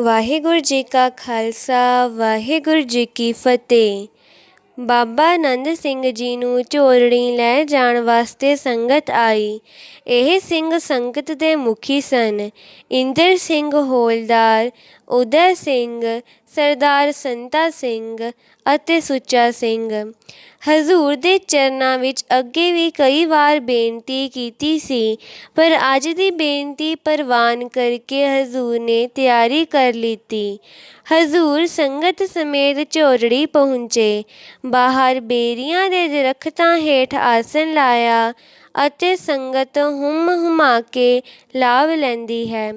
ਵਾਹਿਗੁਰੂ ਜੀ ਕਾ ਖਾਲਸਾ, ਵਾਹਿਗੁਰੂ ਜੀ ਕੀ ਫਤਿਹ। ਬਾਬਾ ਆਨੰਦ ਸਿੰਘ ਜੀ ਨੂੰ ਝੋਰੜੀ ਲੈ ਜਾਣ ਵਾਸਤੇ ਸੰਗਤ ਆਈ। ਇਹ ਸਿੰਘ ਸੰਗਤ ਦੇ ਮੁਖੀ ਸਨ। ਇੰਦਰ ਸਿੰਘ ਹੋਲਦਾਰ, ਉਦੈ ਸਿੰਘ ਸਰਦਾਰ ਸੰਤਾ ਸਿੰਘ ਅਤੇ ਸੁੱਚਾ ਸਿੰਘ। ਹਜ਼ੂਰ ਦੇ ਚਰਨਾਂ ਵਿੱਚ ਅੱਗੇ ਵੀ ਕਈ ਵਾਰ ਬੇਨਤੀ ਕੀਤੀ ਸੀ, ਪਰ ਅੱਜ ਦੀ ਬੇਨਤੀ ਪ੍ਰਵਾਨ ਕਰਕੇ ਹਜ਼ੂਰ ਨੇ ਤਿਆਰੀ ਕਰ ਲਿੱਤੀ। ਹਜ਼ੂਰ ਸੰਗਤ ਸਮੇਤ ਝੋਰੜੀ ਪਹੁੰਚੇ। ਬਾਹਰ ਬੇਰੀਆਂ ਦੇ ਦਰਖਤਾਂ ਹੇਠ ਆਸਣ ਲਾਇਆ ਅਤੇ ਸੰਗਤ ਹੁਮ ਹੁਮਾ ਕੇ ਲਾਭ ਲੈਂਦੀ ਹੈ।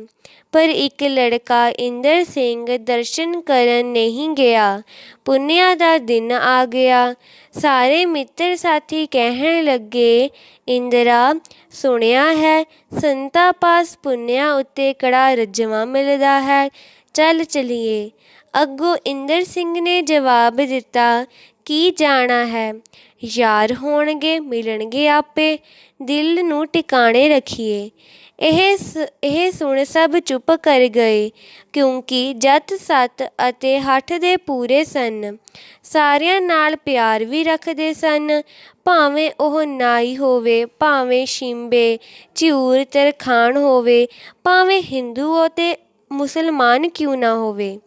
ਪਰ ਇੱਕ ਲੜਕਾ ਇੰਦਰ ਸਿੰਘ ਦਰਸ਼ਨ ਕਰਨ ਨਹੀਂ ਗਿਆ। ਪੁੰਨਿਆ ਦਾ ਦਿਨ ਆ ਗਿਆ। ਸਾਰੇ ਮਿੱਤਰ ਸਾਥੀ ਕਹਿਣ ਲੱਗੇ, ਇੰਦਰਾ, ਸੁਣਿਆ ਹੈ, ਸੰਤਾ ਪਾਸ ਪੁੰਨਿਆ ਉੱਤੇ ਕੜਾ ਰੱਜਵਾ ਮਿਲਦਾ ਹੈ। ਚੱਲ ਚਲੀਏ। ਅੱਗੋਂ ਇੰਦਰ ਸਿੰਘ ਨੇ ਜਵਾਬ ਦਿੱਤਾ, ਕੀ ਜਾਣਾ ਹੈ? ਯਾਰ ਹੋਣਗੇ, ਮਿਲਣਗੇ ਆਪੇ। ਦਿਲ ਨੂੰ ਟਿਕਾਣੇ ਰੱਖੀਏ। ਇਹ ਸ, ਇਹ ਸੁਣ ਸਭ ਚੁੱਪ ਕਰ ਗਏ, ਕਿਉਂਕਿ ਜੱਤ ਸੱਤ ਅਤੇ ਹੱਠ ਦੇ ਪੂਰੇ ਸਨ। ਸਾਰਿਆਂ ਨਾਲ ਪਿਆਰ ਵੀ ਰੱਖਦੇ ਸਨ। ਭਾਵੇਂ ਉਹ ਨਾਈ ਹੋਵੇ, ਭਾਵੇਂ ਸ਼ਿੰਬੇ ਝਿਊਰ ਤਰਖਾਣ ਹੋਵੇ, ਭਾਵੇਂ ਹਿੰਦੂ ਅਤੇ ਮੁਸਲਮਾਨ ਕਿਉਂ ਨਾ ਹੋਵੇ।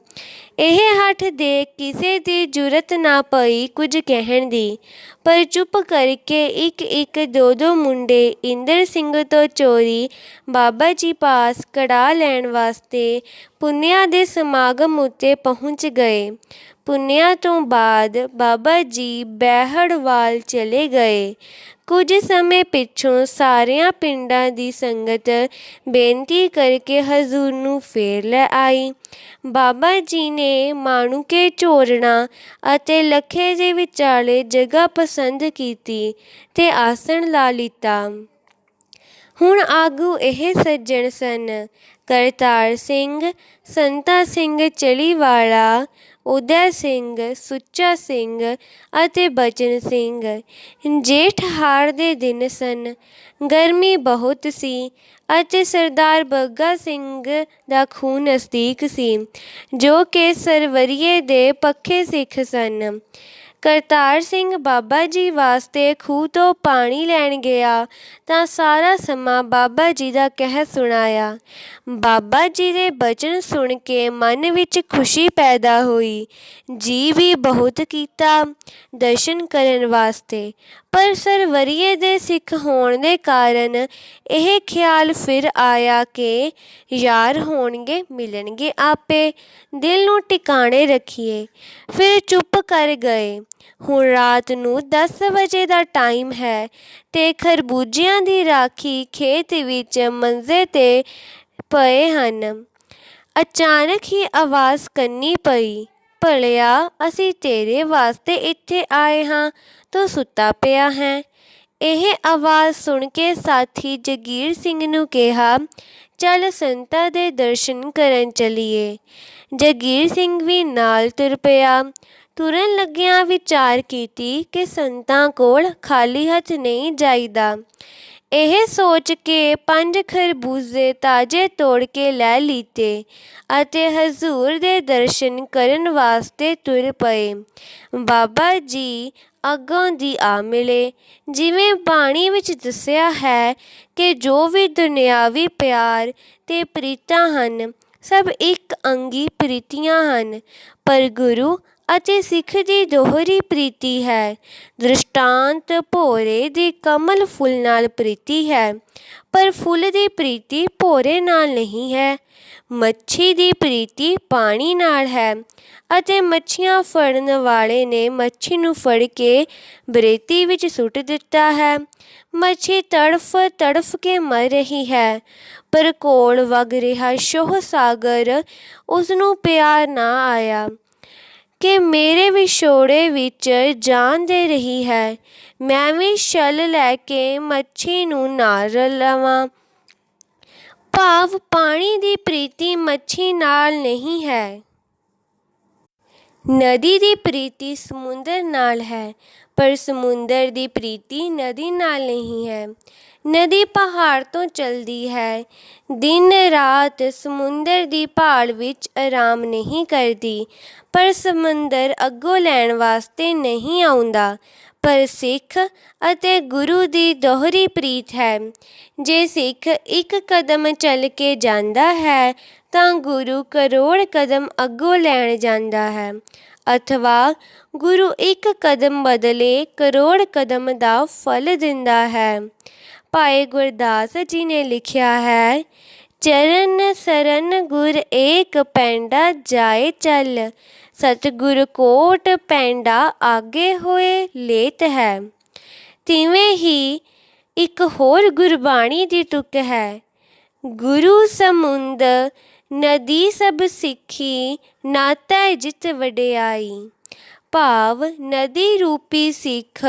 ਇਹ ਹੱਠ ਦੇ ਕਿਸੇ ਦੀ ਜੁਰਤ ਨਾ ਪਈ ਕੁਝ ਕਹਿਣ ਦੀ। ਪਰ ਚੁੱਪ ਕਰਕੇ ਇੱਕ ਇੱਕ ਦੋ ਦੋ ਮੁੰਡੇ ਇੰਦਰ ਸਿੰਘ ਤੋਂ ਚੋਰੀ ਬਾਬਾ ਜੀ ਪਾਸ ਕੜਾ ਲੈਣ ਵਾਸਤੇ ਪੁੰਨਿਆ ਦੇ ਸਮਾਗਮ ਉੱਤੇ ਪਹੁੰਚ ਗਏ। ਪੁੰਨਿਆ ਤੋਂ ਬਾਅਦ ਬਾਬਾ ਜੀ ਬਹਿੜਵਾਲ ਚਲੇ ਗਏ। ਕੁਝ ਸਮੇਂ ਪਿੱਛੋਂ ਸਾਰਿਆਂ ਪਿੰਡਾਂ ਦੀ ਸੰਗਤ ਬੇਨਤੀ ਕਰਕੇ ਹਜ਼ੂਰ ਨੂੰ ਫੇਰ ਲੈ ਆਈ। ਬਾਬਾ ਜੀ ਨੇ ਮਾਣੂਕੇ ਝੋਰਣਾ ਅਤੇ ਲੱਖੇ ਦੇ ਵਿਚਾਲੇ ਜਗ੍ਹਾ ਪਸੰਦ ਕੀਤੀ ਤੇ ਆਸਣ ਲਾ ਲਿੱਤਾ। ਹੁਣ ਆਗੂ ਇਹ ਸੱਜਣ ਸਨ। ਕਰਤਾਰ ਸਿੰਘ, ਸੰਤਾ ਸਿੰਘ ਚਲੀਵਾਲਾ ਉਦੈ ਸਿੰਘ, ਸੁੱਚਾ ਸਿੰਘ ਅਤੇ ਬਚਨ ਸਿੰਘ। ਜੇਠ ਹਾੜ ਦੇ ਦਿਨ ਸਨ। ਗਰਮੀ ਬਹੁਤ ਸੀ ਅਤੇ ਸਰਦਾਰ ਬੱਗਾ ਸਿੰਘ ਦਾ ਖੂਨ ਨਜ਼ਦੀਕ ਸੀ, ਜੋ ਕਿ ਸਰਵਰੀਏ ਦੇ ਪੱਕੇ ਸਿੱਖ ਸਨ। ਕਰਤਾਰ ਸਿੰਘ ਬਾਬਾ ਜੀ ਵਾਸਤੇ ਖੂਹ ਤੋਂ ਪਾਣੀ ਲੈਣ ਗਿਆ ਤਾਂ ਸਾਰਾ ਸਮਾਂ ਬਾਬਾ ਜੀ ਦਾ ਕਹਿ ਸੁਣਾਇਆ। ਬਾਬਾ ਜੀ ਦੇ ਬਚਨ ਸੁਣ ਕੇ ਮਨ ਵਿੱਚ ਖੁਸ਼ੀ ਪੈਦਾ ਹੋਈ। ਜੀ ਵੀ ਬਹੁਤ ਕੀਤਾ ਦਰਸ਼ਨ ਕਰਨ ਵਾਸਤੇ। ਪਰ ਸਰਵਰੀਏ ਦੇ ਸਿੱਖ ਹੋਣ ਦੇ ਕਾਰਨ ਇਹ ਖਿਆਲ ਫਿਰ ਆਇਆ ਕਿ ਯਾਰ ਹੋਣਗੇ, ਮਿਲਣਗੇ ਆਪੇ। ਦਿਲ ਨੂੰ ਟਿਕਾਣੇ ਰੱਖੀਏ। ਫਿਰ ਚੁੱਪ ਕਰ ਗਏ। ਹੁਣ ਰਾਤ ਨੂੰ 10 ਵਜੇ ਦਾ ਟਾਈਮ ਹੈ ਤੇ ਖਰਬੂਜਿਆਂ ਦੀ ਰਾਖੀ ਖੇਤ ਵਿੱਚ ਮੰਜ਼ੇ ਤੇ ਪਏ ਹਨ। ਅਚਾਨਕ ਹੀ ਆਵਾਜ਼ ਕੰਨੀ ਪਈ। ਭਲਿਆ, ਅਸੀਂ ਤੇਰੇ ਵਾਸਤੇ ਇੱਥੇ ਆਏ ਹਾਂ, ਤੂੰ ਸੁੱਤਾ ਪਿਆ ਹੈ। ਇਹ ਆਵਾਜ਼ ਸੁਣ ਕੇ ਸਾਥੀ ਜਗੀਰ ਸਿੰਘ ਨੂੰ ਕਿਹਾ, ਚੱਲ ਸੰਤਾਂ ਦੇ ਦਰਸ਼ਨ ਕਰਨ ਚਲੀਏ। ਜਗੀਰ ਸਿੰਘ ਵੀ ਨਾਲ ਤੁਰ ਪਿਆ। ਤੁਰਨ ਲੱਗਿਆਂ ਵਿਚਾਰ ਕੀਤੀ ਕਿ ਸੰਤਾਂ ਕੋਲ ਖਾਲੀ ਹੱਥ ਨਹੀਂ ਜਾਈਦਾ। ਇਹ ਸੋਚ ਕੇ ਪੰਜ ਖਰਬੂਜ਼ੇ ਤਾਜ਼ੇ ਤੋੜ ਕੇ ਲੈ ਲੀਤੇ ਅਤੇ ਹਜ਼ੂਰ ਦੇ ਦਰਸ਼ਨ ਕਰਨ ਵਾਸਤੇ ਤੁਰ ਪਏ। ਬਾਬਾ ਜੀ ਅੱਗੋਂ ਦੀ ਆ ਮਿਲੇ। ਜਿਵੇਂ ਬਾਣੀ ਵਿੱਚ ਦੱਸਿਆ ਹੈ ਕਿ ਜੋ ਵੀ ਦੁਨਿਆਵੀ ਪਿਆਰ ਤੇ ਪ੍ਰੀਤਾਂ ਹਨ, ਸਭ ਇੱਕ ਅੰਗੀ ਪ੍ਰੀਤੀਆਂ ਹਨ, ਪਰ ਗੁਰੂ ਅਤੇ ਸਿੱਖ ਦੀ ਦੋਹਰੀ ਪ੍ਰੀਤੀ ਹੈ। ਦ੍ਰਿਸ਼ਟਾਂਤ ਭੋਰੇ ਦੀ ਕਮਲ ਫੁੱਲ ਨਾਲ ਪ੍ਰੀਤੀ ਹੈ, ਪਰ ਫੁੱਲ ਦੀ ਪ੍ਰੀਤੀ ਭੋਰੇ ਨਾਲ ਨਹੀਂ ਹੈ। ਮੱਛੀ ਦੀ ਪ੍ਰੀਤੀ ਪਾਣੀ ਨਾਲ ਹੈ ਅਤੇ ਮੱਛੀਆਂ ਫੜਨ ਵਾਲੇ ਨੇ ਮੱਛੀ ਨੂੰ ਫੜ ਕੇ ਬਰੇਤੀ ਵਿੱਚ ਸੁੱਟ ਦਿੱਤਾ ਹੈ। ਮੱਛੀ ਤੜਫ ਤੜਫ ਕੇ ਮਰ ਰਹੀ ਹੈ, ਪਰ ਕੋਲ ਵਗ ਰਿਹਾ ਸ਼ੋਹ ਸਾਗਰ ਉਸ ਨੂੰ ਪਿਆਰ ਨਾ ਆਇਆ। ਕਿ ਮੇਰੇ ਵਿਛੋੜੇ ਵਿੱਚ ਜਾਨ ਦੇ ਰਹੀ ਹੈ। ਮੈਂ ਵੀ ਛਲ ਲੈ ਕੇ ਮੱਛੀ ਨੂੰ ਨਾਲ ਲਵਾਂ। ਭਾਵ ਪਾਣੀ ਦੀ ਪ੍ਰੀਤੀ ਮੱਛੀ ਨਾਲ ਨਹੀਂ ਹੈ। ਨਦੀ ਦੀ ਪ੍ਰੀਤੀ ਸਮੁੰਦਰ ਨਾਲ ਹੈ, ਪਰ ਸਮੁੰਦਰ ਦੀ ਪ੍ਰੀਤੀ ਨਦੀ ਨਾਲ ਨਹੀਂ ਹੈ। ਨਦੀ ਪਹਾੜ ਤੋਂ ਚਲਦੀ ਹੈ। ਦਿਨ ਰਾਤ ਸਮੁੰਦਰ ਦੀ ਭਾਲ ਵਿੱਚ ਆਰਾਮ ਨਹੀਂ ਕਰਦੀ, ਪਰ ਸਮੁੰਦਰ ਅੱਗੋਂ ਲੈਣ ਵਾਸਤੇ ਨਹੀਂ ਆਉਂਦਾ। ਪਰ ਸਿੱਖ ਅਤੇ ਗੁਰੂ ਦੀ ਦੋਹਰੀ ਪ੍ਰੀਤ ਹੈ। ਜੇ ਸਿੱਖ ਇੱਕ ਕਦਮ ਚੱਲ ਕੇ ਜਾਂਦਾ ਹੈ, ਤਾਂ ਗੁਰੂ ਕਰੋੜ ਕਦਮ ਅੱਗੋਂ ਲੈਣ ਜਾਂਦਾ ਹੈ। ਅਥਵਾ ਗੁਰੂ ਇੱਕ ਕਦਮ ਬਦਲੇ ਕਰੋੜ ਕਦਮ ਦਾ ਫਲ ਦਿੰਦਾ ਹੈ। ਭਾਈ ਗੁਰਦਾਸ ਜੀ ਨੇ ਲਿਖਿਆ ਹੈ, ਚਰਨ ਸਰਨ ਗੁਰ ਏਕ ਪੈਂਡਾ ਜਾਏ ਚੱਲ, ਸਤਿਗੁਰ ਕੋਟ ਪੈਂਡਾ ਆਗੇ ਹੋਏ ਲੇਤ ਹੈ। ਤਿਵੇਂ ਹੀ ਇੱਕ ਹੋਰ ਗੁਰਬਾਣੀ ਦੀ ਤੁਕ ਹੈ, ਗੁਰੂ ਸਮੁੰਦ ਨਦੀ ਸਭ ਸਿੱਖੀ, ਨਾਤਾ ਜਿਤ ਵਡਿਆਈ। ਭਾਵ ਨਦੀ ਰੂਪੀ ਸਿੱਖ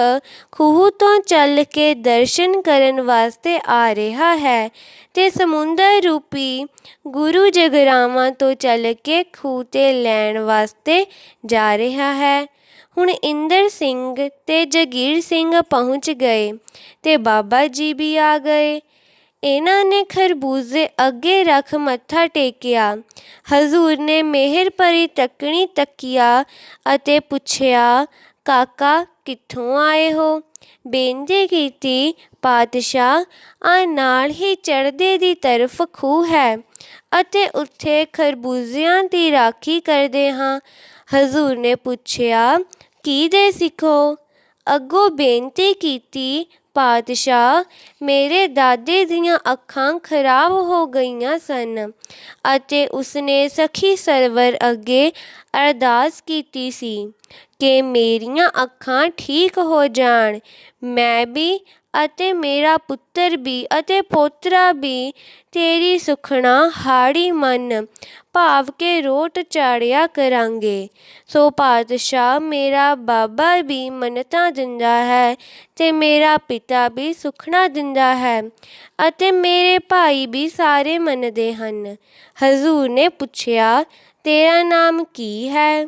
ਖੂਹ ਤੋਂ ਚੱਲ ਕੇ ਦਰਸ਼ਨ ਕਰਨ ਵਾਸਤੇ ਆ ਰਿਹਾ ਹੈ ਤੇ ਸਮੁੰਦਰ ਰੂਪੀ ਗੁਰੂ ਜਗਰਾਵਾਂ ਤੋਂ ਚੱਲ ਕੇ ਖੂਹ ਤੇ ਲੈਣ ਵਾਸਤੇ ਜਾ ਰਿਹਾ ਹੈ। ਹੁਣ ਇੰਦਰ ਸਿੰਘ ਤੇ ਜਗੀਰ ਸਿੰਘ ਪਹੁੰਚ ਗਏ ਤੇ ਬਾਬਾ ਜੀ ਵੀ ਆ ਗਏ। ਇਹਨਾਂ ਨੇ ਖਰਬੂਜ਼ੇ ਅੱਗੇ ਰੱਖ ਮੱਥਾ ਟੇਕਿਆ। ਹਜ਼ੂਰ ਨੇ ਮਿਹਰ ਭਰੀ ਤੱਕਣੀ ਤੱਕਿਆ ਅਤੇ ਪੁੱਛਿਆ, ਕਾਕਾ, ਕਿੱਥੋਂ ਆਏ ਹੋ? ਬੇਨਤੀ ਕੀਤੀ, ਪਾਤਸ਼ਾਹ, ਆ ਨਾਲ ਹੀ ਚੜ੍ਹਦੇ ਦੀ ਤਰਫ ਖੂਹ ਹੈ ਅਤੇ ਉੱਥੇ ਖਰਬੂਜ਼ਿਆਂ ਦੀ ਰਾਖੀ ਕਰਦੇ ਹਾਂ। ਹਜ਼ੂਰ ਨੇ ਪੁੱਛਿਆ, ਕੀ ਦੇ ਸਿੱਖੋ? ਅੱਗੋਂ ਬੇਨਤੀ ਕੀਤੀ ਪਾਤਸ਼ਾਹ, ਮੇਰੇ ਦਾਦੇ ਦੀਆਂ ਅੱਖਾਂ ਖਰਾਬ ਹੋ ਗਈਆਂ ਸਨ ਅਤੇ ਉਸਨੇ ਸਖੀ ਸਰਵਰ ਅੱਗੇ ਅਰਦਾਸ ਕੀਤੀ ਸੀ ਕਿ ਮੇਰੀਆਂ ਅੱਖਾਂ ਠੀਕ ਹੋ ਜਾਣ, ਮੈਂ ਵੀ ਅਤੇ ਮੇਰਾ ਪੁੱਤਰ ਵੀ ਅਤੇ ਪੋਤਰਾ ਵੀ ਤੇਰੀ ਸੁਖਣਾ ਹਾੜੀ ਮਨ, ਭਾਵ ਕੇ ਰੋਟ ਚਾੜਿਆ ਕਰਾਂਗੇ। ਸੋ ਪਾਤਸ਼ਾਹ ਮੇਰਾ ਬਾਬਾ ਵੀ ਮੰਨਤਾ ਦਿੰਦਾ ਹੈ ਤੇ ਮੇਰਾ ਪਿਤਾ ਵੀ ਸੁਖਣਾ ਦਿੰਦਾ ਹੈ ਅਤੇ ਮੇਰੇ ਭਾਈ ਵੀ ਸਾਰੇ ਮੰਨਦੇ ਹਨ। ਹਜ਼ੂਰ ਨੇ ਪੁੱਛਿਆ, ਤੇਰਾ ਨਾਮ ਕੀ ਹੈ?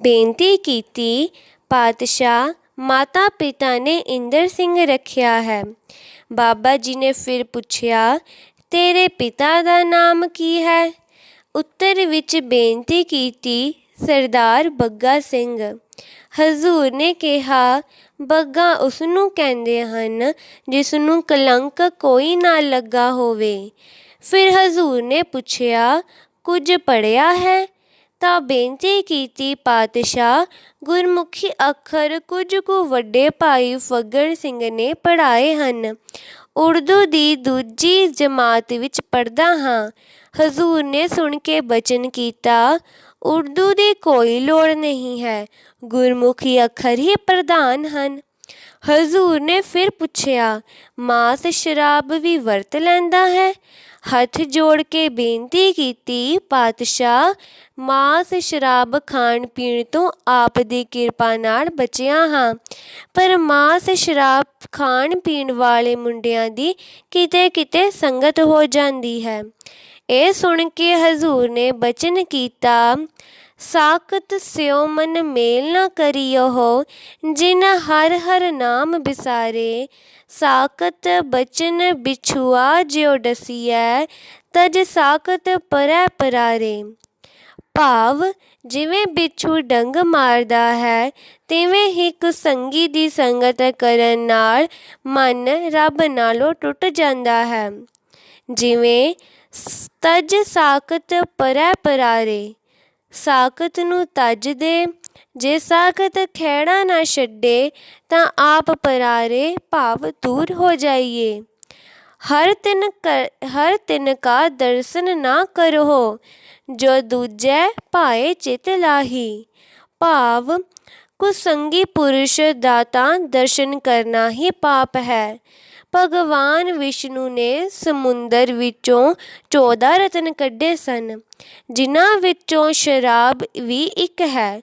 ਬੇਨਤੀ ਕੀਤੀ, ਪਾਤਸ਼ਾਹ ਮਾਤਾ ਪਿਤਾ ਨੇ ਇੰਦਰ ਸਿੰਘ ਰੱਖਿਆ ਹੈ। ਬਾਬਾ ਜੀ ਨੇ ਫਿਰ ਪੁੱਛਿਆ, ਤੇਰੇ ਪਿਤਾ ਦਾ ਨਾਮ ਕੀ ਹੈ? ਉੱਤਰ ਵਿੱਚ ਬੇਨਤੀ ਕੀਤੀ, ਸਰਦਾਰ ਬੱਗਾ ਸਿੰਘ। ਹਜ਼ੂਰ ਨੇ ਕਿਹਾ, ਬੱਗਾ ਉਸ ਨੂੰ ਕਹਿੰਦੇ ਹਨ ਜਿਸ ਨੂੰ ਕਲੰਕ ਕੋਈ ਨਾ ਲੱਗਾ ਹੋਵੇ। ਫਿਰ ਹਜ਼ੂਰ ਨੇ ਪੁੱਛਿਆ, ਕੁਝ ਪੜਿਆ ਹੈ? ਤਾਂ ਬੇਨਤੀ ਕੀਤੀ, ਪਾਤਸ਼ਾਹ। ਗੁਰਮੁਖੀ ਅੱਖਰ ਕੁਝ ਕੁ ਵੱਡੇ ਭਾਈ ਫੱਗੜ ਸਿੰਘ ਨੇ ਪੜ੍ਹਾਏ ਹਨ। ਉਰਦੂ ਦੀ ਦੂਜੀ ਜਮਾਤ ਵਿੱਚ ਪੜ੍ਹਦਾ ਹਾਂ। ਹਜ਼ੂਰ ਨੇ ਸੁਣ ਕੇ ਬਚਨ ਕੀਤਾ, ਉਰਦੂ ਦੀ ਕੋਈ ਲੋੜ ਨਹੀਂ ਹੈ। ਗੁਰਮੁਖੀ ਅੱਖਰ ਹੀ ਪ੍ਰਧਾਨ ਹਨ। ਹਜ਼ੂਰ ਨੇ ਫਿਰ ਪੁੱਛਿਆ, ਮਾਸ ਸ਼ਰਾਬ ਵੀ ਵਰਤ ਲੈਂਦਾ ਹੈ? ਹੱਥ ਜੋੜ ਕੇ ਬੇਨਤੀ ਕੀਤੀ, ਪਾਤਸ਼ਾਹ, ਮਾਸ ਸ਼ਰਾਬ ਖਾਣ ਪੀਣ ਤੋਂ ਆਪ ਦੀ ਕਿਰਪਾ ਨਾਲ ਬਚਿਆ ਹਾਂ। ਪਰ ਮਾਸ ਸ਼ਰਾਬ ਖਾਣ ਪੀਣ ਵਾਲੇ ਮੁੰਡਿਆਂ ਦੀ ਕਿਤੇ ਕਿਤੇ ਸੰਗਤ ਹੋ ਜਾਂਦੀ ਹੈ। ਇਹ ਸੁਣ ਕੇ ਹਜ਼ੂਰ ਨੇ ਬਚਨ ਕੀਤਾ ਸਾਕਤ ਸਿਉ ਮਨ ਮੇਲ ਨਾ ਕਰਿਓ ਹੋ, ਜਿਨ ਹਰ ਹਰ ਨਾਮ ਬਿਸਾਰੇ। ਸਾਕਤ ਬਚਨ ਬਿਛੁਆ ਜਿਉ ਡਸੀਐ, ਤਜ ਸਾਕਤ ਪਰੈ ਪਰਾਰੇ। ਭਾਵ, ਜਿਵੇਂ ਬਿਛੂ ਡੰਗ ਮਾਰਦਾ ਹੈ, ਤਿਵੇਂ ਹੀ ਕੁਸੰਗੀ ਦੀ ਸੰਗਤ ਕਰਨ ਨਾਲ ਮਨ ਰੱਬ ਨਾਲੋਂ ਟੁੱਟ ਜਾਂਦਾ ਹੈ। ਜਿਵੇਂ, ਤਜ ਸਾਕਤ ਪਰੈ ਪਰਾਰੇ। ਸਾਕਤ ਨੂੰ ਤਜ ਦੇ। ਜੇ ਸਾਕਤ ਖਹਿੜਾ ਨਾ ਛੱਡੇ, ਤਾਂ ਆਪ ਪਰਾਰੇ ਭਾਵ ਦੂਰ ਹੋ ਜਾਈਏ। ਹਰ ਤਿਨ ਹਰ ਤਿਨ ਕਾ ਦਰਸ਼ਨ ਨਾ ਕਰੋ, ਜੋ ਦੂਜੈ ਭਾਏ ਚਿਤ ਲਾਹੀ। ਭਾਵ, ਕੁਸੰਗੀ ਪੁਰਸ਼ ਦਾ ਤਾਂ ਦਰਸ਼ਨ ਕਰਨਾ ਹੀ ਪਾਪ ਹੈ। ਭਗਵਾਨ ਵਿਸ਼ਨੂੰ ਨੇ ਸਮੁੰਦਰ ਵਿੱਚੋਂ 14 ਰਤਨ ਕੱਢੇ ਸਨ, ਜਿਨ੍ਹਾਂ ਵਿੱਚੋਂ ਸ਼ਰਾਬ ਵੀ ਇੱਕ ਹੈ।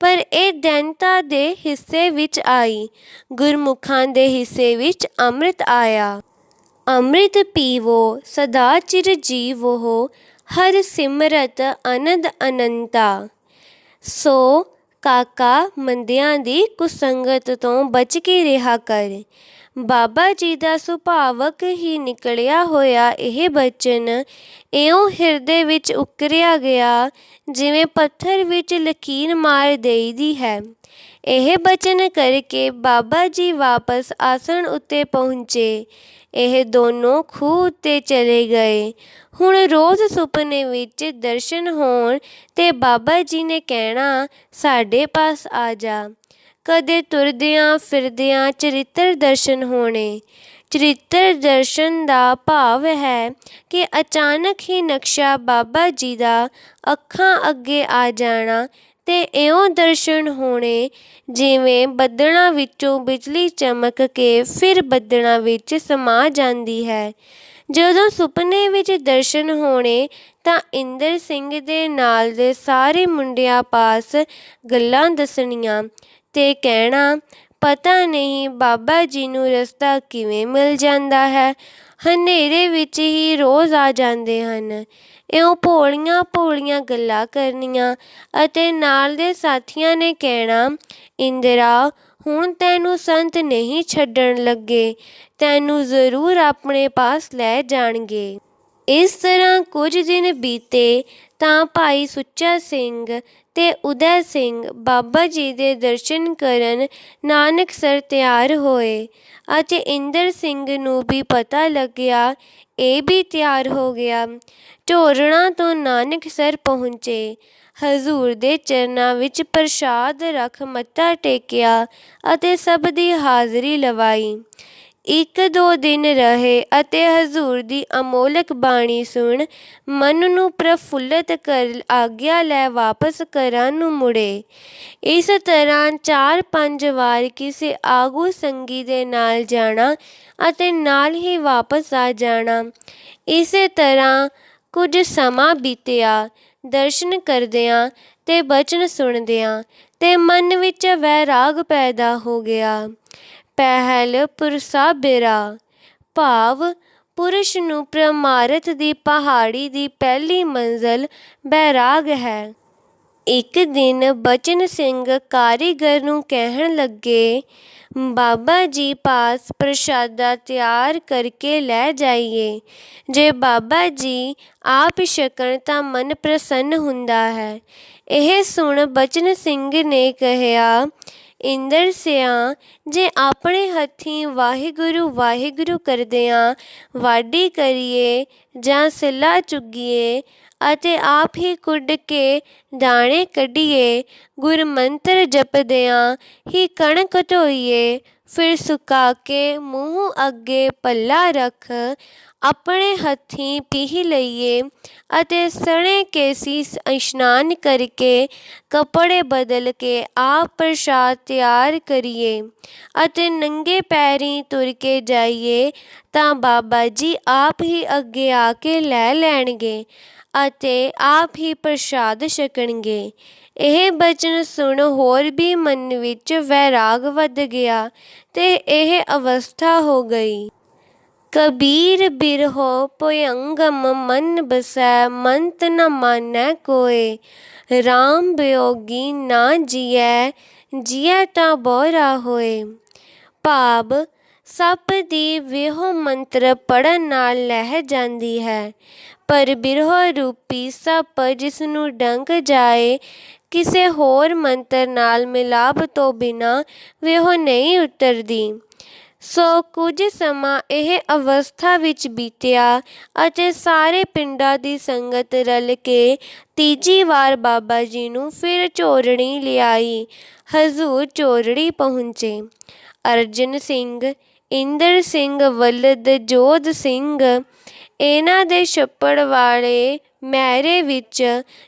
ਪਰ ਇਹ ਦੈਂਤਾ ਦੇ ਹਿੱਸੇ ਵਿੱਚ ਆਈ, ਗੁਰਮੁਖਾਂ ਦੇ ਹਿੱਸੇ ਵਿੱਚ ਅੰਮ੍ਰਿਤ ਆਇਆ। ਅੰਮ੍ਰਿਤ ਪੀਵੋ, ਸਦਾ ਚਿਰ ਜੀਵੋ ਹਰ ਸਿਮਰਤ ਅਨੰਦ ਅਨੰਤਾ। ਸੋ ਕਾਕਾ ਮੰਦਿਆਂ ਦੀ ਕੁਸੰਗਤ ਤੋਂ ਬਚ ਕੇ ਰਿਹਾ ਕਰ। ਬਾਬਾ ਜੀ ਦਾ ਸੁਭਾਵਕ ਹੀ ਨਿਕਲਿਆ ਹੋਇਆ ਇਹ ਬਚਨ ਇਉਂ ਹਿਰਦੇ ਵਿੱਚ ਉਕਰਿਆ ਗਿਆ ਜਿਵੇਂ ਪੱਥਰ ਵਿੱਚ ਲਕੀਰ ਮਾਰ ਦੇਈਦੀ ਹੈ। ਇਹ ਬਚਨ ਕਰਕੇ ਬਾਬਾ ਜੀ ਵਾਪਸ ਆਸਣ ਉੱਤੇ ਪਹੁੰਚੇ। ਇਹ ਦੋਨੋਂ ਖੂਹ ਉੱਤੇ ਚਲੇ ਗਏ। ਹੁਣ ਰੋਜ਼ ਸੁਪਨੇ ਵਿੱਚ ਦਰਸ਼ਨ ਹੋਣ ਤੇ ਬਾਬਾ ਜੀ ਨੇ ਕਹਿਣਾ, ਸਾਡੇ ਪਾਸ ਆ ਜਾ। ਕਦੇ ਤੁਰਦਿਆਂ ਫਿਰਦਿਆਂ ਚਰਿੱਤਰ ਦਰਸ਼ਨ ਹੋਣੇ। ਚਰਿੱਤਰ ਦਰਸ਼ਨ ਦਾ ਭਾਵ ਹੈ ਕਿ ਅਚਾਨਕ ਹੀ ਨਕਸ਼ਾ ਬਾਬਾ ਜੀ ਦਾ ਅੱਖਾਂ ਅੱਗੇ ਆ ਜਾਣਾ ਤੇ ਇਉਂ ਦਰਸ਼ਨ ਹੋਣੇ, ਜਿਵੇਂ ਬੱਦਲਾਂ ਵਿੱਚੋਂ ਬਿਜਲੀ ਚਮਕ ਕੇ ਫਿਰ ਬੱਦਲਾਂ ਵਿੱਚ ਸਮਾ ਜਾਂਦੀ ਹੈ। ਜਦੋਂ ਸੁਪਨੇ ਵਿੱਚ ਦਰਸ਼ਨ ਹੋਣੇ, ਤਾਂ ਇੰਦਰ ਸਿੰਘ ਦੇ ਨਾਲ ਦੇ ਸਾਰੇ ਮੁੰਡਿਆਂ ਪਾਸ ਗੱਲਾਂ ਦੱਸਣੀਆਂ। ਤੇ ਕਹਿਣਾ, ਪਤਾ ਨਹੀਂ ਬਾਬਾ ਜੀ ਨੂੰ ਰਸਤਾ ਕਿਵੇਂ ਮਿਲ ਜਾਂਦਾ ਹੈ? ਹਨੇਰੇ ਵਿੱਚ ਹੀ ਰੋਜ਼ ਆ ਜਾਂਦੇ ਹਨ। ਇਉਂ ਭੋਲੀਆਂ ਭੋਲੀਆਂ ਗੱਲਾਂ ਕਰਨੀਆਂ ਅਤੇ ਨਾਲ ਦੇ ਸਾਥੀਆਂ ਨੇ ਕਹਿਣਾ, ਇੰਦਰਾ, ਹੁਣ ਤੈਨੂੰ ਸੰਤ ਨਹੀਂ ਛੱਡਣ ਲੱਗੇ, ਤੈਨੂੰ ਜ਼ਰੂਰ ਆਪਣੇ ਪਾਸ ਲੈ ਜਾਣਗੇ। ਇਸ ਤਰ੍ਹਾਂ ਕੁਝ ਦਿਨ ਬੀਤੇ ਤਾਂ ਭਾਈ ਸੁੱਚਾ ਸਿੰਘ ਤੇ ਉਦੈ ਸਿੰਘ ਬਾਬਾ ਜੀ ਦੇ ਦਰਸ਼ਨ ਕਰਨ ਨਾਨਕਸਰ ਤਿਆਰ ਹੋਏ। ਅਤੇ ਇੰਦਰ ਸਿੰਘ ਨੂੰ ਵੀ ਪਤਾ ਲੱਗਿਆ, ਇਹ ਵੀ ਤਿਆਰ ਹੋ ਗਿਆ। ਝੋਰਣਾ ਤੋਂ ਨਾਨਕਸਰ ਪਹੁੰਚੇ। ਹਜ਼ੂਰ ਦੇ ਚਰਨਾਂ ਵਿੱਚ ਪ੍ਰਸ਼ਾਦ ਰੱਖ ਮੱਥਾ ਟੇਕਿਆ ਅਤੇ ਸਭ ਦੀ ਹਾਜ਼ਰੀ ਲਵਾਈ। ਇੱਕ ਦੋ ਦਿਨ ਰਹੇ ਅਤੇ ਹਜ਼ੂਰ ਦੀ ਅਮੋਲਕ ਬਾਣੀ ਸੁਣ ਮਨ ਨੂੰ ਪ੍ਰਫੁੱਲਤ ਕਰ ਆਗਿਆ ਲੈ ਵਾਪਸ ਘਰਾਂ ਨੂੰ ਮੁੜੇ। ਇਸ ਤਰ੍ਹਾਂ ਚਾਰ ਪੰਜ ਵਾਰ ਕਿਸੇ ਆਗੂ ਸੰਗੀ ਦੇ ਨਾਲ ਜਾਣਾ ਅਤੇ ਨਾਲ ਹੀ ਵਾਪਸ ਆ ਜਾਣਾ। ਇਸੇ ਤਰ੍ਹਾਂ ਕੁਝ ਸਮਾਂ ਬੀਤਿਆ, ਦਰਸ਼ਨ ਕਰਦਿਆਂ ਤੇ ਬਚਨ ਸੁਣਦਿਆਂ ਤੇ ਮਨ ਵਿੱਚ ਵੈਰਾਗ ਪੈਦਾ ਹੋ ਗਿਆ। ਪਹਿਲ ਪੁਰਸਾ ਬਿਰਾ ਭਾਵ ਪੁਰਸ਼ ਨੂੰ ਪ੍ਰਮਾਰਥ ਦੀ ਪਹਾੜੀ ਦੀ ਪਹਿਲੀ ਮੰਜ਼ਲ ਬੈਰਾਗ ਹੈ। ਇੱਕ ਦਿਨ ਬਚਨ ਸਿੰਘ ਕਾਰੀਗਰ ਨੂੰ ਕਹਿਣ ਲੱਗੇ, ਬਾਬਾ ਜੀ ਪਾਸ ਪ੍ਰਸ਼ਾਦਾ ਤਿਆਰ ਕਰਕੇ ਲੈ ਜਾਈਏ। ਜੇ ਬਾਬਾ ਜੀ ਆਪ ਛਕਣ ਤਾਂ ਮਨ ਪ੍ਰਸੰਨ ਹੁੰਦਾ ਹੈ। ਇਹ ਸੁਣ ਬਚਨ ਸਿੰਘ ਨੇ ਕਿਹਾ ਇੰਦਰ ਸਿਆ, ਜੇ ਆਪਣੇ ਹੱਥੀਂ ਵਾਹਿਗੁਰੂ ਵਾਹਿਗੁਰੂ ਕਰਦਿਆਂ ਵਾਢੀ ਕਰੀਏ ਜਾਂ ਸਿੱਲਾ ਚੁੱਗੀਏ ਅਤੇ ਆਪ ਹੀ ਕੁੱਡ ਕੇ ਦਾਣੇ ਕੱਢੀਏ, ਗੁਰਮੰਤਰ ਜਪਦਿਆਂ ਹੀ ਕਣਕ ਧੋਈਏ ਫਿਰ ਸੁਕਾ ਕੇ ਮੂੰਹ ਅੱਗੇ ਪੱਲਾ ਰੱਖ, ਆਪਣੇ ਹੱਥੀਂ ਪੀਹ ਲਈਏ ਅਤੇ ਸਣੇ ਕੇਸੀ ਇਸ਼ਨਾਨ ਕਰਕੇ ਕੱਪੜੇ ਬਦਲ ਕੇ ਆਪ ਪ੍ਰਸ਼ਾਦ ਤਿਆਰ ਕਰੀਏ ਅਤੇ ਨੰਗੇ ਪੈਰੀਂ ਤੁਰ ਕੇ ਜਾਈਏ ਤਾਂ ਬਾਬਾ ਜੀ ਆਪ ਹੀ ਅੱਗੇ ਆ ਕੇ ਲੈ ਲੈਣਗੇ ਅਤੇ ਆਪ ਹੀ ਪ੍ਰਸ਼ਾਦ ਛਕਣਗੇ। ਇਹ ਬਚਨ ਸੁਣ ਹੋਰ ਵੀ ਮਨ ਵਿੱਚ ਵੈਰਾਗ ਵੱਧ ਗਿਆ ਤੇ ਇਹ ਅਵਸਥਾ ਹੋ ਗਈ। ਕਬੀਰ ਬਿਰਹੋ ਭਯੰਗਮ ਮਨ ਬਸੈ, ਮੰਤ ਨ ਮਾਨੈ ਕੋਏ। RAM ਬਿਯੋਗੀ ਨਾ ਜੀਐ ਜੀਐ ਤਾਂ ਬੋਰਾ ਹੋਏ। ਭਾਵ ਸੱਪ ਦੀ ਵਿਹੋ ਮੰਤਰ ਪੜਨ ਨਾਲ ਲਹਿ ਜਾਂਦੀ ਹੈ। ਪਰ ਬਿਰਹੋ ਰੂਪੀ ਸੱਪ ਜਿਸ ਨੂੰ ਡੰਗ ਜਾਏ, ਕਿਸੇ ਹੋਰ ਮੰਤਰ ਨਾਲ ਮਿਲਾਪ ਤੋਂ ਬਿਨਾ ਵਿਹੋ ਨਹੀਂ ਉਤਰਦੀ। ਸੋ ਕੁਝ ਸਮਾਂ ਇਹ ਅਵਸਥਾ ਵਿੱਚ ਬੀਤਿਆ ਅਤੇ ਸਾਰੇ ਪਿੰਡਾਂ ਦੀ ਸੰਗਤ ਰਲ ਕੇ ਤੀਜੀ ਵਾਰ ਬਾਬਾ ਜੀ ਨੂੰ ਫਿਰ ਝੋਰਣੀ ਲਿਆਈ। ਹਜ਼ੂਰ ਚੋਰੜੀ ਪਹੁੰਚੇ। ਅਰਜਨ ਸਿੰਘ ਇੰਦਰ ਸਿੰਘ ਵਲਦ ਜੋਧ ਸਿੰਘ, ਇਹਨਾਂ ਦੇ ਛੱਪੜ ਵਾਲੇ ਮੈਰੇ ਵਿੱਚ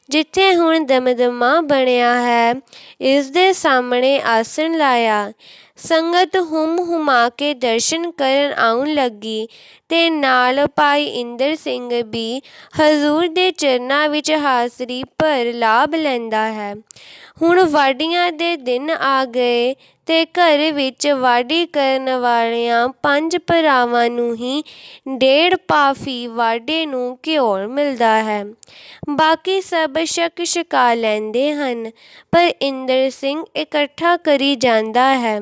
ਜਿੱਥੇ ਹੁਣ ਦਮਦਮਾ ਬਣਿਆ ਹੈ, ਇਸ ਦੇ ਸਾਹਮਣੇ ਆਸਣ ਲਾਇਆ। ਸੰਗਤ ਹੁਮ ਹੁਮਾ ਕੇ ਦਰਸ਼ਨ ਕਰਨ ਆਉਣ ਲੱਗੀ ਤੇ ਨਾਲ ਭਾਈ ਇੰਦਰ ਸਿੰਘ ਵੀ ਹਜ਼ੂਰ ਦੇ ਚਰਨਾਂ ਵਿੱਚ ਹਾਜ਼ਰੀ ਭਰ ਲਾਭ ਲੈਂਦਾ ਹੈ। ਹੁਣ ਵਾਢੀਆਂ ਦੇ ਦਿਨ ਆ ਗਏ ਤੇ ਘਰ ਵਿੱਚ ਵਾਢੀ ਕਰਨ ਵਾਲਿਆਂ ਪੰਜ ਭਰਾਵਾਂ ਨੂੰ ਹੀ ਡੇਢ ਪਾਫੀ ਵਾਢੇ ਨੂੰ ਘਿਓੜ ਮਿਲਦਾ ਹੈ। ਬਾਕੀ ਸਭ ਸ਼ੱਕ ਛਕਾ ਲੈਂਦੇ ਹਨ, ਪਰ ਇੰਦਰ ਸਿੰਘ ਇਕੱਠਾ ਕਰੀ ਜਾਂਦਾ ਹੈ।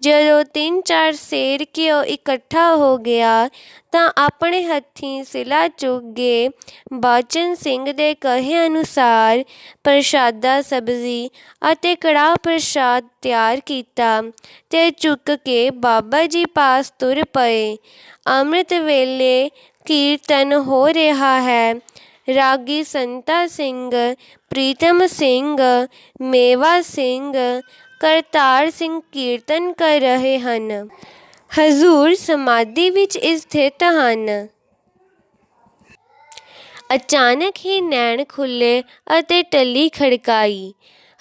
ਜਦੋਂ ਤਿੰਨ ਚਾਰ ਸੇਰ ਘਿਓ ਇਕੱਠਾ ਹੋ ਗਿਆ, ਤਾਂ ਆਪਣੇ ਹੱਥੀਂ ਸਿਲਾ ਚੁੱਕ ਕੇ ਬਾਚਨ ਸਿੰਘ ਦੇ ਕਹੇ ਅਨੁਸਾਰ ਪ੍ਰਸ਼ਾਦਾ, ਸਬਜ਼ੀ ਅਤੇ ਕੜਾਹ ਪ੍ਰਸ਼ਾਦ ਤਿਆਰ ਕੀਤਾ ਕੀਤਾ ਤੇ ਚੁੱਕ ਕੇ ਬਾਬਾ ਜੀ ਪਾਸ ਤੁਰ ਪਏ। ਅੰਮ੍ਰਿਤ ਵੇਲੇ ਕੀਰਤਨ ਹੋ ਰਿਹਾ ਹੈ। ਰਾਗੀ ਸੰਤਾ ਸਿੰਘ, ਪ੍ਰੀਤਮ ਸਿੰਘ, ਮੇਵਾ ਸਿੰਘ, ਕਰਤਾਰ ਸਿੰਘ ਕੀਰਤਨ ਕਰ ਰਹੇ ਹਨ। ਹਜ਼ੂਰ ਸਮਾਧੀ ਵਿੱਚ ਸਥਿਤ ਹਨ। ਅਚਾਨਕ ਹੀ ਨੈਣ ਖੁੱਲੇ ਅਤੇ ਟੱਲੀ ਖੜਕਾਈ।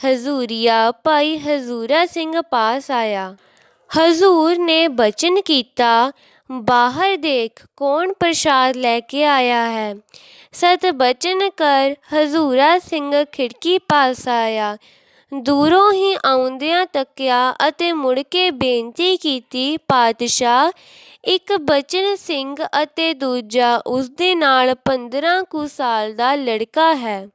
ਹਜ਼ੂਰੀਆ, ਭਾਈ ਹਜ਼ੂਰਾ ਸਿੰਘ ਪਾਸ ਆਇਆ। ਹਜ਼ੂਰ ਨੇ ਬਚਨ ਕੀਤਾ, ਬਾਹਰ ਦੇਖ ਕੌਣ ਪ੍ਰਸ਼ਾਦ ਲੈ ਕੇ ਆਇਆ ਹੈ? ਸਤ ਬਚਨ ਕਰ ਹਜ਼ੂਰਾ ਸਿੰਘ ਖਿੜਕੀ ਪਾਸ ਆਇਆ। ਦੂਰੋਂ ਹੀ ਆਉਂਦਿਆਂ ਤੱਕਿਆ ਅਤੇ ਮੁੜ ਕੇ ਬੇਨਤੀ ਕੀਤੀ, ਪਾਤਸ਼ਾਹ, ਇੱਕ ਬਚਨ ਸਿੰਘ ਅਤੇ ਦੂਜਾ ਉਸ ਦੇ ਨਾਲ 15 ਕੁ ਸਾਲ ਦਾ ਲੜਕਾ ਹੈ।